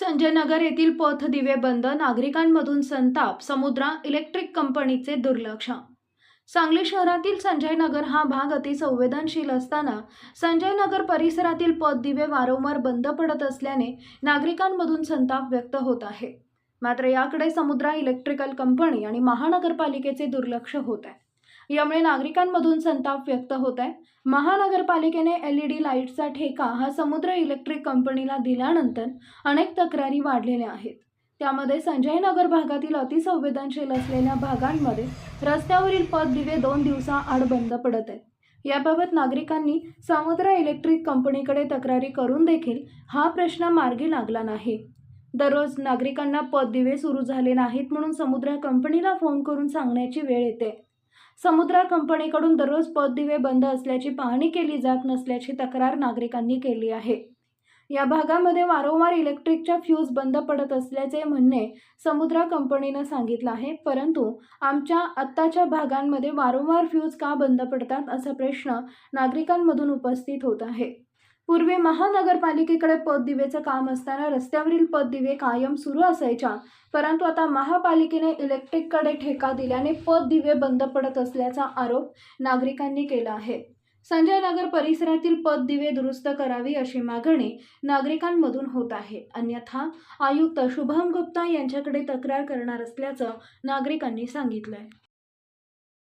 संजय नगर येथील पथदिवे बंद नागरिकांमधून संताप समुद्रा इलेक्ट्रिक कंपनीचे दुर्लक्ष. सांगली शहरातील संजय नगर हा भाग अतिसंवेदनशील असताना संजय नगर परिसरातील पथदिवे वारंवार बंद पडत असल्याने नागरिकांमधून संताप व्यक्त होत आहे. मात्र याकडे समुद्रा इलेक्ट्रिकल कंपनी आणि महानगरपालिकेचे दुर्लक्ष होत आहे. यामुळे नागरिकांमधून संताप व्यक्त होत आहे. महानगरपालिकेने एल ई डी लाईटचा ठेका हा समुद्र इलेक्ट्रिक कंपनीला दिल्यानंतर अनेक तक्रारी वाढलेल्या आहेत. त्यामध्ये संजय नगर भागातील अतिसंवेदनशील असलेल्या भागांमध्ये रस्त्यावरील पथदिवे दोन दिवसाआड बंद पडत आहेत. याबाबत नागरिकांनी समुद्र इलेक्ट्रिक कंपनीकडे तक्रारी करून देखील हा प्रश्न मार्गी लागला नाही. दररोज नागरिकांना पथदिवे सुरू झाले नाहीत म्हणून समुद्र कंपनीला फोन करून सांगण्याची वेळ येते. समुद्रा कंपनीकडून दररोज पथदिवे बंद असल्याची पाहणी केली जात नसल्याची तक्रार नागरिकांनी केली आहे. या भागामध्ये वारंवार इलेक्ट्रिकच्या फ्यूज बंद पडत असल्याचे म्हणणे समुद्रा कंपनीनं सांगितलं आहे परंतु आमच्या आत्ताच्या भागांमध्ये वारंवार फ्यूज का बंद पडतात असा प्रश्न नागरिकांमधून उपस्थित होत आहे. पूर्वी महानगरपालिकेकडे पददिवेचं काम असताना रस्त्यावरील पददिवे कायम सुरू असायच्या. परंतु आता महापालिकेने इलेक्ट्रिककडे ठेका दिल्याने पददिवे बंद पडत असल्याचा आरोप नागरिकांनी केला आहे. संजय नगर परिसरातील पददिवे दुरुस्त करावी अशी मागणी नागरिकांमधून होत आहे. अन्यथा आयुक्त शुभम गुप्ता यांच्याकडे तक्रार करणार असल्याचं नागरिकांनी सांगितलंय.